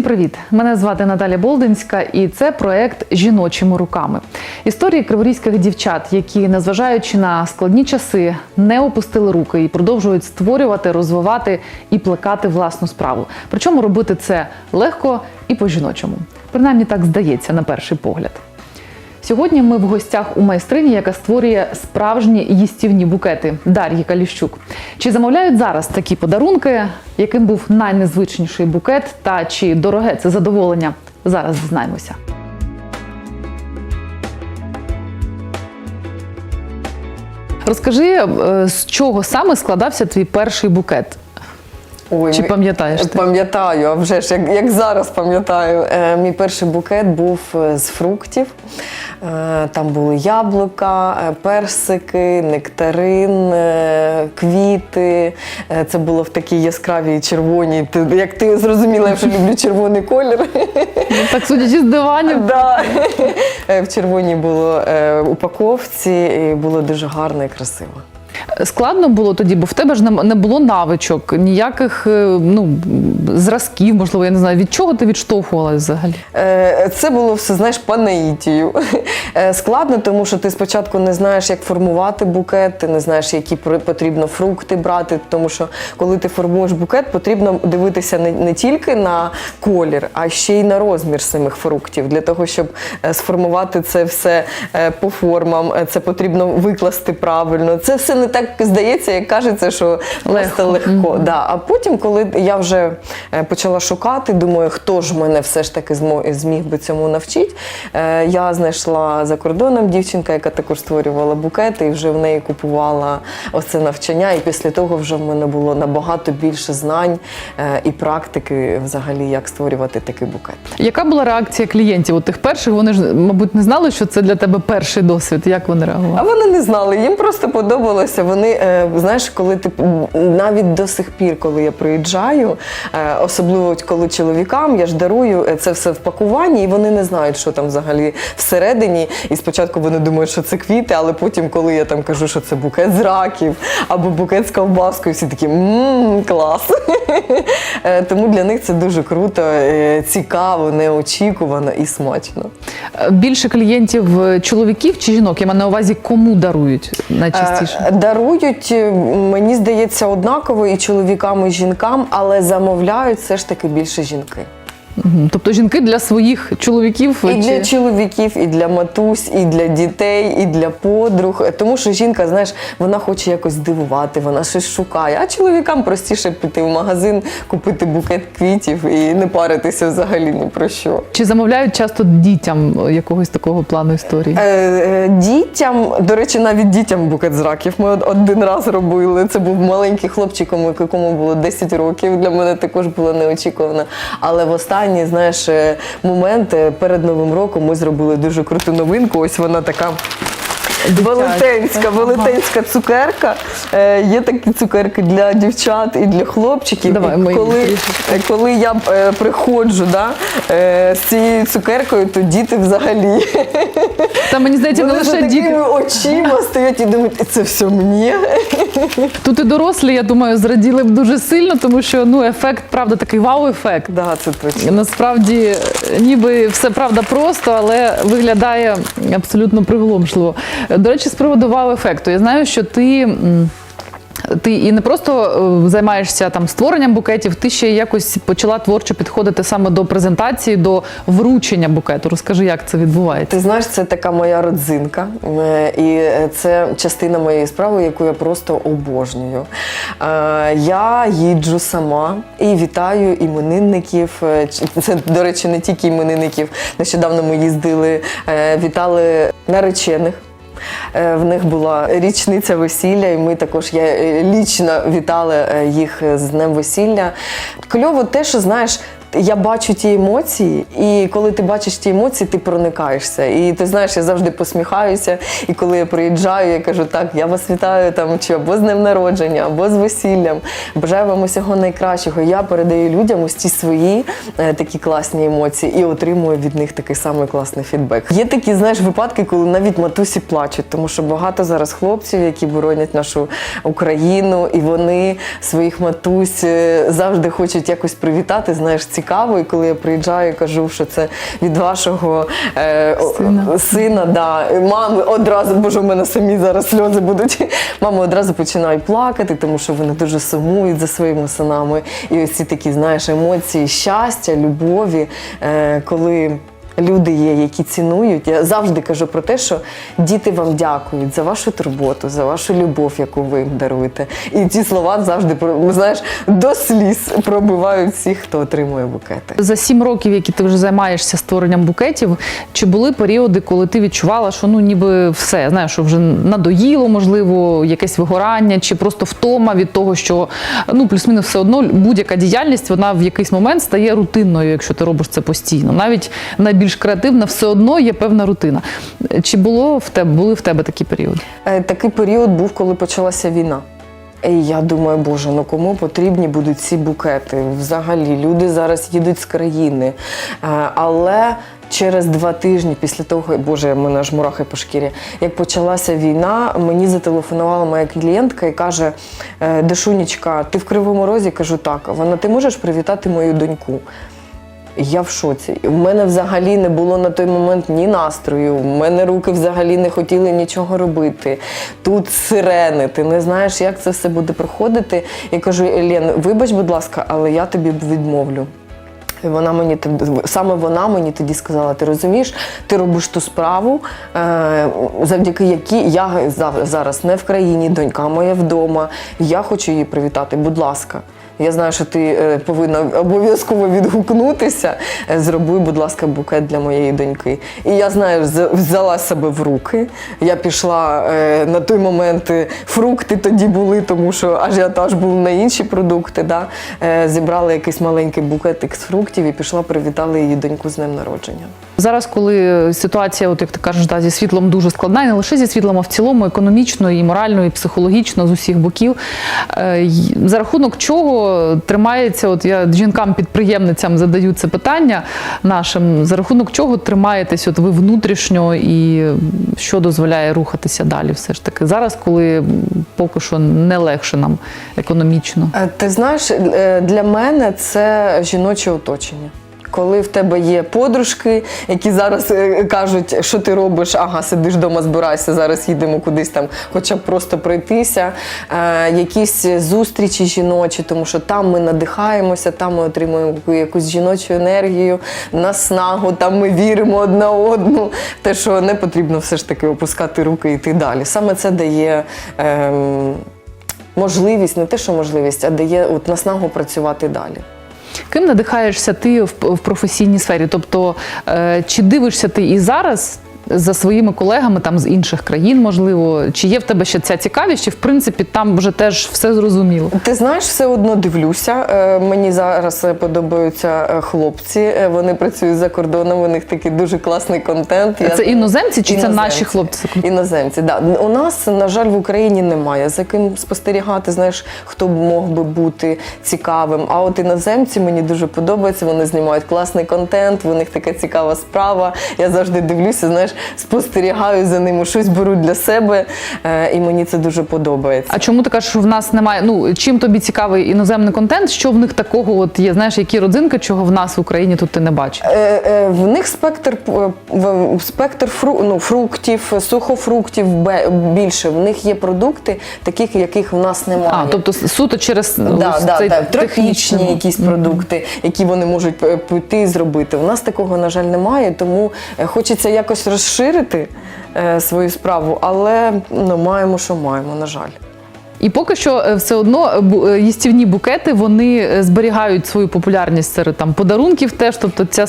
Всім привіт! Мене звати Наталя Болдинська, і це проект Жіночими руками. Історії криворізьких дівчат, які, незважаючи на складні часи, не опустили руки і продовжують створювати, розвивати і плекати власну справу. Причому робити це легко і по-жіночому. Принаймні так здається на перший погляд. Сьогодні ми в гостях у майстрині, яка створює справжні їстівні букети Дар'ї Каліщук. Чи замовляють зараз такі подарунки? Яким був найнезвичніший букет та чи дороге це задоволення? Зараз дізнаємося. Розкажи, е, з чого саме складався твій перший букет? Ой, Чи пам'ятаєш ти? Пам'ятаю, а вже ж як, як зараз пам'ятаю. Е, мій перший букет був е, з фруктів. Е, там були яблука, е, персики, нектарин, е, квіти. Е, це було в такій яскравій червоній. Ти, як ти зрозуміла, я вже люблю червоний колір. Так судячи з диванів, Да. В червоній було упаковці, і було дуже гарно і красиво. Складно було тоді, бо в тебе ж не було навичок, ніяких е, ну, зразків, можливо, я не знаю, від чого ти відштовхувалась взагалі? Е, Це було все, знаєш, по наїтію. Е, Складно, тому що ти спочатку не знаєш, як формувати букет, ти не знаєш, які потрібно фрукти брати. Тому що коли ти формуєш букет, потрібно дивитися не, не тільки на колір, а ще й на розмір самих фруктів. Для того, щоб сформувати це все по формам, це потрібно викласти правильно. Це все не так здається, як кажеться, що просто легко. Да. А потім, коли я вже е, почала шукати, думаю, хто ж мене все ж таки зміг би цьому навчити. е, Я знайшла за кордоном дівчинка, яка також створювала букети, і вже в неї купувала оце навчання. І після того вже в мене було набагато більше знань е, і практики, взагалі, як створювати такий букет. Яка була реакція клієнтів? От тих перших вони ж, мабуть, не знали, що це для тебе перший досвід. Як вони реагували? А вони не знали, їм просто подобалося. Вони, е, знаєш, коли ти навіть до сих пір, коли я приїжджаю, е, особливо коли чоловікам, я ж дарую е, це все в пакуванні, і вони не знають, що там взагалі всередині. І спочатку вони думають, що це квіти, але потім, коли я там кажу, що це букет з раків або букет з ковбаскою, всі такі мм, клас. Тому для них це дуже круто, цікаво, неочікувано і смачно. Більше клієнтів чоловіків чи жінок? Я маю на увазі, кому дарують найчастіше? Дарують, е, мені здається, однаково і чоловікам, і жінкам, але замовляють все ж таки більше жінки. Тобто жінки для своїх чоловіків І чи... для чоловіків, і для матусь, і для дітей, і для подруг. Тому що жінка, знаєш, вона хоче якось здивувати, вона щось шукає. А чоловікам простіше піти в магазин, купити букет квітів і не паритися взагалі ні про що. Чи замовляють часто дітям якогось такого плану історії? Е, е, Дітям, до речі, навіть дітям букет з раків. Ми од- один раз робили. Це був маленький хлопчик, якому було 10 років. Для мене також було неочікувано. Але в останній, знаєш, е, момент перед Новим роком ми зробили дуже круту новинку. Ось вона така. Велетенська, велетенська цукерка. Е, є такі цукерки для дівчат і для хлопчиків. Давай, і ми коли, е, коли я е, приходжу да, е, з цією цукеркою, то діти взагалі. Та мені здається, не Вони за лише такими діти. очима стоять і думають, це все мені. Тут і дорослі, я думаю, зраділи б дуже сильно, тому що ну ефект, правда, такий вау-ефект. Да, це точно. Насправді, е, ніби все правда просто, але виглядає абсолютно приголомшливо. Е, До речі, з приводу вау-ефекту, я знаю, що ти. Ти і не просто е, займаєшся там створенням букетів, ти ще якось почала творчо підходити саме до презентації, до вручення букету. Розкажи, як це відбувається. Ти знаєш, це така моя родзинка, е, і це частина моєї справи, яку я просто обожнюю. Е, Я їджу сама і вітаю іменинників. Е, Це, до речі, не тільки іменинників. Нещодавно ми їздили, е, вітали наречених. Е, В них була річниця весілля, і ми також я е, лічно вітали е, їх з днем весілля. Кльово те, що знаєш. Я бачу ті емоції, і коли ти бачиш ті емоції, ти проникаєшся. І ти знаєш, я завжди посміхаюся. І коли я приїжджаю, я кажу, так, я вас вітаю там чи або з днем народження, або з весіллям. Бажаю вам усього найкращого. Я передаю людям ось ці свої е, такі класні емоції і отримую від них такий самий класний фідбек. Є такі, знаєш, випадки, коли навіть матусі плачуть, тому що багато зараз хлопців, які боронять нашу Україну, і вони своїх матусь е, завжди хочуть якось привітати. Знаєш, ці цікаво. І коли я приїжджаю, і кажу, що це від вашого е, Сина. сина, да. мами одразу, боже, у мене самі зараз сльози будуть. Мами одразу починають плакати, тому що вони дуже сумують за своїми синами. І ось ці такі, знаєш, емоції щастя, любові, е, коли. Люди є, які цінують. Я завжди кажу про те, що діти вам дякують за вашу турботу, за вашу любов, яку ви їм даруєте. І ці слова завжди про- знаєш, до сліз пробивають всіх, хто отримує букети. За сім років, які ти вже займаєшся створенням букетів, чи були періоди, коли ти відчувала, що ну ніби все, знаєш, що вже надоїло, можливо, якесь вигорання, чи просто втома від того, що ну плюс-мінус все одно будь-яка діяльність вона в якийсь момент стає рутинною, якщо ти робиш це постійно. Навіть найбільш креативна, все одно є певна рутина. Чи було в тебе були в тебе такі періоди? Е, Такий період був, коли почалася війна. І я думаю, боже, ну кому потрібні будуть ці букети? Взагалі, люди зараз їдуть з країни. Е, Але через два тижні після того, боже, мене аж мурахи по шкірі, як почалася війна, мені зателефонувала моя клієнтка і каже: «Е, Дашунечка, ти в Кривому Розі? Кажу, так. Вона, ти можеш привітати мою доньку? Я в шоці. У мене взагалі не було на той момент ні настрою. У мене руки взагалі не хотіли нічого робити. Тут сирени, ти не знаєш, як це все буде проходити. Я кажу, Елен, вибач, будь ласка, але я тобі відмовлю. Вона мені саме вона мені тоді сказала: ти розумієш, ти робиш ту справу, е, завдяки якій я за- зараз не в країні, донька моя вдома. Я хочу її привітати. Будь ласка. Я знаю, що ти е, повинна обов'язково відгукнутися. Е, Зроби, будь ласка, букет для моєї доньки. І я знаю, взяла себе в руки. Я пішла е, на той момент. Фрукти тоді були, тому що ажіотаж був на інші продукти. Да? Зібрала якийсь маленький букетик з фруктів і пішла привітала її доньку з днем народження. Зараз, коли ситуація, от як ти кажеш, да, зі світлом дуже складна, і не лише зі світлом, а в цілому економічно, і морально, і психологічно з усіх боків. За рахунок чого тримається, от я жінкам-підприємницям задаю це питання нашим, за рахунок чого тримаєтесь от ви внутрішньо і що дозволяє рухатися далі, все ж таки зараз, коли поки що не легше нам економічно. Е, Ти знаєш, е, для мене це жіноче оточення. Коли в тебе є подружки, які зараз е, кажуть, що ти робиш, ага, сидиш вдома, збирайся, зараз їдемо кудись там, хоча б просто пройтися. Е, якісь зустрічі жіночі, тому що там ми надихаємося, там ми отримуємо якусь жіночу енергію, наснагу, там ми віримо одна одну. Те, що не потрібно все ж таки опускати руки і йти далі. Саме це дає. Ем, можливість, не те, що можливість, а дає от наснагу працювати далі. Ким надихаєшся ти в, професійній сфері? Тобто, е, чи дивишся ти і зараз за своїми колегами там з інших країн, можливо, чи є в тебе ще ця цікавість, чи в принципі там вже теж все зрозуміло? Ти знаєш, все одно дивлюся. Е, Мені зараз подобаються е, хлопці. Е, Вони працюють за кордоном. У них такий дуже класний контент. Я- Це іноземці чи це наші хлопці? Іноземці, да. У нас, на жаль, в Україні немає за ким спостерігати, знаєш, хто б мог би бути цікавим. А от іноземці мені дуже подобаються, вони знімають класний контент, у них така цікава справа. Я завжди дивлюся, знаєш, спостерігаю за ними, щось беру для себе, е, і мені це дуже подобається. А чому ти кажеш, що в нас немає? Ну чим тобі цікавий іноземний контент? Що в них такого от є? Знаєш, які родзинки, чого в нас в Україні тут ти не бачиш? Е, е, В них спектр е, спектр фру, ну, фруктів, сухофруктів більше. В них є продукти, таких, яких в нас немає. А, тобто суто через Да, ось да, цей да, тропічні якісь продукти, які вони можуть е, піти і зробити. У нас такого, на жаль, немає, тому хочеться якось розширити е, свою справу, але ну, маємо, що маємо, на жаль. І поки що е, все одно е, їстівні букети вони зберігають свою популярність серед там подарунків. Теж тобто ця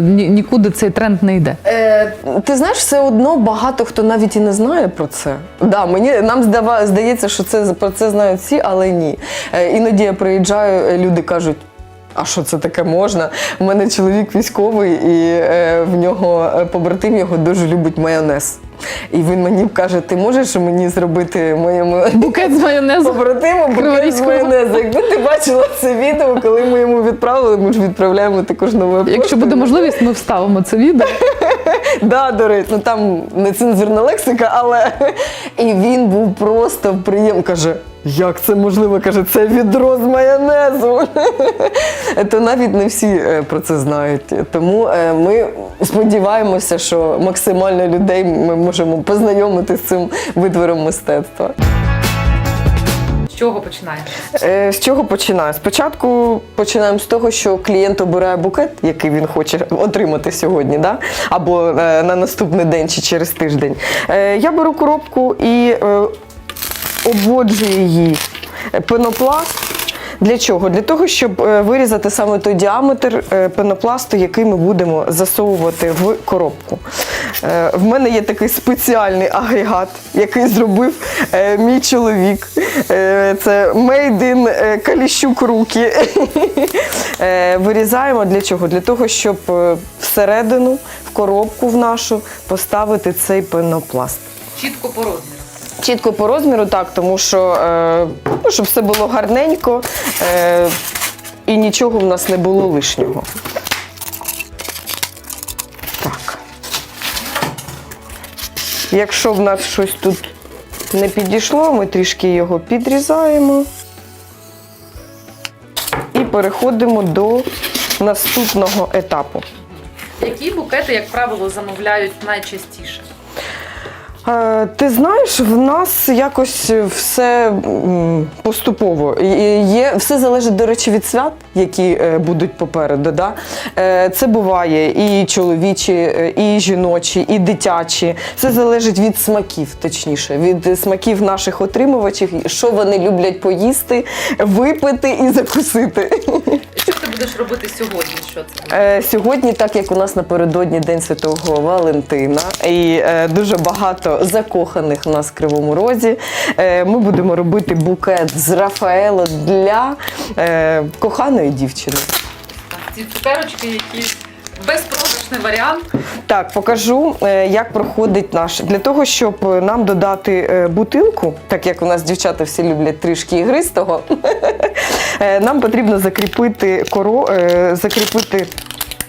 ні- нікуди цей тренд не йде. Е, ти знаєш, все одно багато хто навіть і не знає про це. Да, мені нам здава, здається, що це про це знають всі, але ні. Е, іноді я приїжджаю, люди кажуть. А що це таке можна? У мене чоловік військовий, і е, в нього е, побратим його дуже любить майонез. І він мені каже: ти можеш мені зробити моєму Букет з майонезу. побратиму букет з майонезу? Якби ти бачила це відео, коли ми йому відправили, ми ж відправляємо також нове Якщо буде можливість, ми вставимо це відео. Да, до ну там нецензурна лексика, але і він був просто приємний. Каже, як це можливо? Каже, це відро з майонезу. То навіть не всі е, про це знають. Тому е, ми сподіваємося, що максимально людей ми можемо познайомити з цим витвором мистецтва. Чого починаєш? Е, З чого починаю? Спочатку починаємо з того, що клієнт обирає букет, який він хоче отримати сьогодні, да? або е, на наступний день чи через тиждень. Е, Я беру коробку і е, обводжу її пенопласт. Для чого? Для того, щоб е, вирізати саме той діаметр е, пенопласту, який ми будемо засовувати в коробку. Е, В мене є такий спеціальний агрегат, який зробив мій чоловік. Це Made Каліщук руки. Вирізаємо для чого? Для того, щоб всередину, в коробку в нашу поставити цей пенопласт. Чітко по розміру. Чітко по розміру, так, тому що е, ну, щоб все було гарненько е, і нічого в нас не було лишнього. Так. Якщо в нас щось тут не підійшло, ми трішки його підрізаємо і переходимо до наступного етапу. Які букети, як правило, замовляють найчастіше? Е, Ти знаєш, в нас якось все поступово. Є, все залежить, до речі, від свят, які е, будуть попереду. Да? Е, Це буває і чоловічі, і жіночі, і дитячі. Це залежить від смаків, точніше, від смаків наших отримувачів, що вони люблять поїсти, випити і закусити. Будеш робити сьогодні? Що це? Е, Сьогодні, так як у нас напередодні День Святого Валентина, і е, дуже багато закоханих у нас в Кривому Розі, е, ми будемо робити букет з Рафаело для е, коханої дівчини. Ці цукерочки, які безпрограшний варіант. Так, покажу, е, як проходить наш. Для того, щоб е, нам додати е, бутилку, так як у нас дівчата всі люблять трішки ігристого, нам потрібно закріпити коро, закріпити.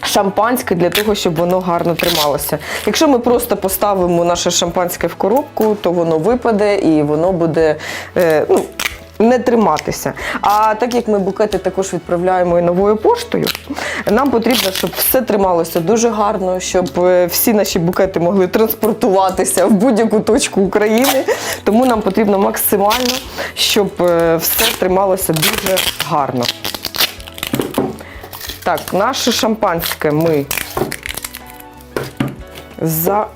Шампанське для того, щоб воно гарно трималося. Якщо ми просто поставимо наше шампанське в коробку, то воно випаде і воно буде ну, не триматися. А так як ми букети також відправляємо і новою поштою, нам потрібно, щоб все трималося дуже гарно, щоб е, всі наші букети могли транспортуватися в будь-яку точку України. Тому нам потрібно максимально, щоб е, все трималося дуже гарно. Так, наше шампанське ми за...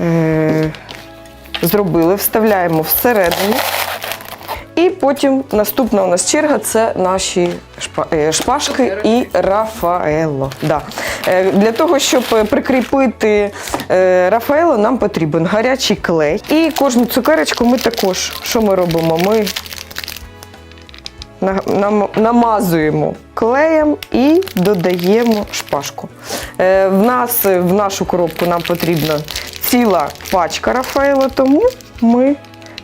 Е, зробили, вставляємо всередину. І потім наступна у нас черга це наші е, шпажки і Рафаело. Да. Е, Для того, щоб е, прикріпити Рафаело, нам потрібен гарячий клей. І кожну цукерочку ми також, що ми робимо? Ми намазуємо клеєм і додаємо шпажку. В нас в нашу коробку нам потрібна ціла пачка Рафаела, тому ми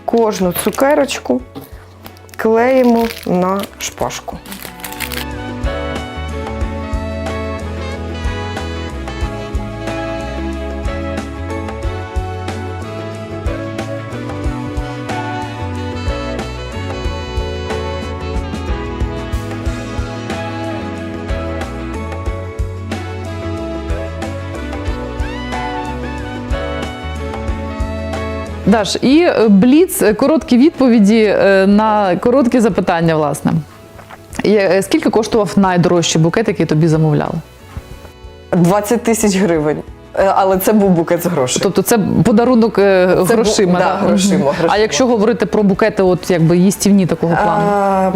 кожну цукерочку клеїмо на шпажку. Даш, і е, бліц, е, короткі відповіді е, на короткі запитання, власне. Скільки коштував найдорожчий букет, який тобі замовляли? 20 тисяч гривень. Але це був букет з грошей. Тобто це подарунок Це грошима. бу- да, грошима, грошима. А якщо говорити про букети, от якби їстівні такого плану? А,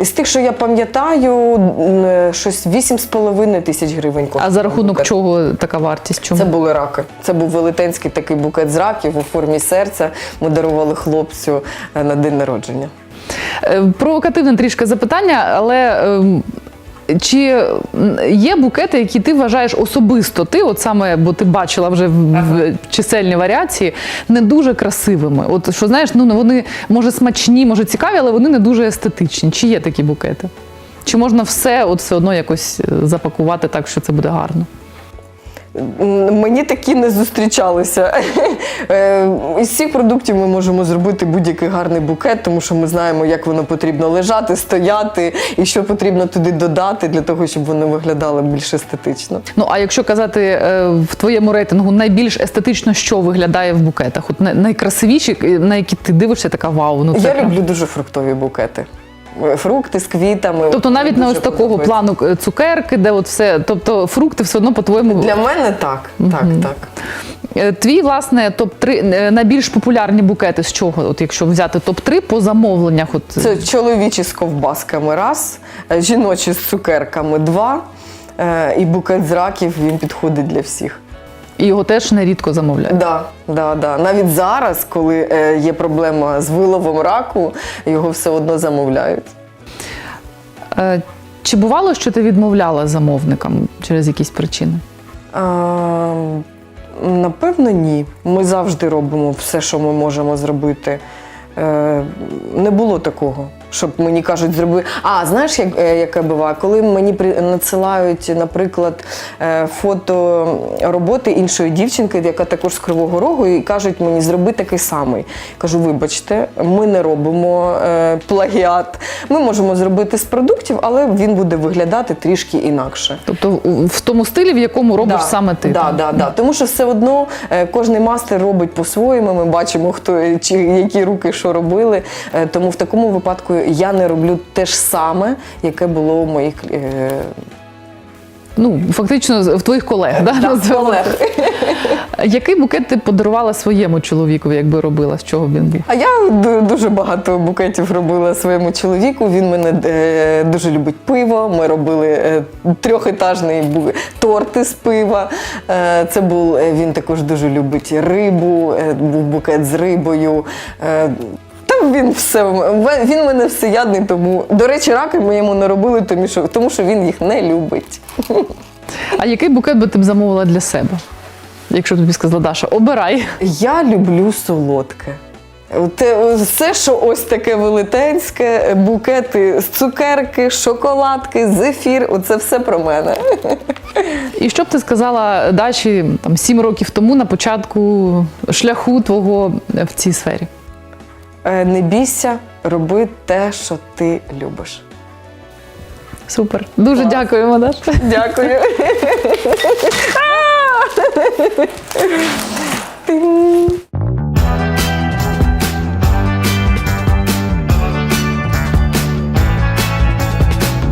Із тих, що я пам'ятаю, м, щось 8,5 тисяч гривень А за рахунок букет. чого така вартість? Чому? Це були раки. Це був велетенський такий букет з раків у формі серця. Ми дарували хлопцю е, на день народження. Е, Провокативне трішки запитання, але ем, чи є букети, які ти вважаєш особисто ти, от саме, бо ти бачила вже в, чисельні варіації, не дуже красивими? От що знаєш, ну вони може смачні, може цікаві, але вони не дуже естетичні. Чи є такі букети? Чи можна все от все одно якось е, запакувати так, що це буде гарно? Мені такі не зустрічалися. Е, Із всіх продуктів ми можемо зробити будь-який гарний букет, тому що ми знаємо, як воно потрібно лежати, стояти і що потрібно туди додати для того, щоб воно виглядало більш естетично. Ну а якщо казати е, в твоєму рейтингу найбільш естетично, що виглядає в букетах? От най- найкрасивіші, на які ти дивишся, така вау. Ну це Я люблю дуже фруктові букети. Фрукти з квітами. Тобто навіть на ось такого подобається. плану е, цукерки, де от все, тобто фрукти все одно по-твоєму. Для мене так. Так, так. Е, Твій, власне, топ-3 е, найбільш популярні букети з чого? От якщо взяти топ-3 по замовленнях, от Це чоловічі з ковбасками раз, жіночі з цукерками два. І букет з раків він підходить для всіх. І його теж нерідко замовляють. Да, да, да. Навіть зараз, коли е, є проблема з виловом раку, його все одно замовляють. Е, Чи бувало, що ти відмовляла замовникам через якісь причини? А, напевно, ні. Ми завжди робимо все, що ми можемо зробити. Е, не було такого, щоб мені кажуть, зроби. А знаєш, як, е, яке буває? Коли мені надсилають, наприклад, е, фото роботи іншої дівчинки, яка також з Кривого Рогу, і кажуть мені, зроби такий самий. Кажу, вибачте, ми не робимо е, плагіат. Ми можемо зробити з продуктів, але він буде виглядати трішки інакше. Тобто в- тому стилі, в якому робиш саме ти. Да, так? да, да. Тому що все одно кожний мастер робить по-своєму. Ми бачимо, хто чи які руки що робили. Тому в такому випадку я не роблю те ж саме, яке було у моїх е, Ну, фактично, в твоїх колег. Да? да, колег. Який букет ти подарувала своєму чоловікові, якби робила, з чого б він був? А я дуже багато букетів робила своєму чоловіку. Він мене е, дуже любить пиво. Ми робили е, трьохетажний торти з пива. Е, це був е, він також дуже любить рибу. е, був букет з рибою. Та він все він мене всеядний, тому до речі, раки ми йому не робили, тому що тому що він їх не любить. А який букет би ти б замовила для себе? Якщо тобі сказала Даша, обирай. Я люблю солодке. Те, все, що ось таке велетенське, букети з цукерки, шоколадки, зефір, оце все про мене. І що б ти сказала Даші там сім років тому на початку шляху твого в цій сфері? Е, Не бійся, роби те, що ти любиш. Супер. Дуже Клас. дякуємо, Даш. Дякую. Тинь.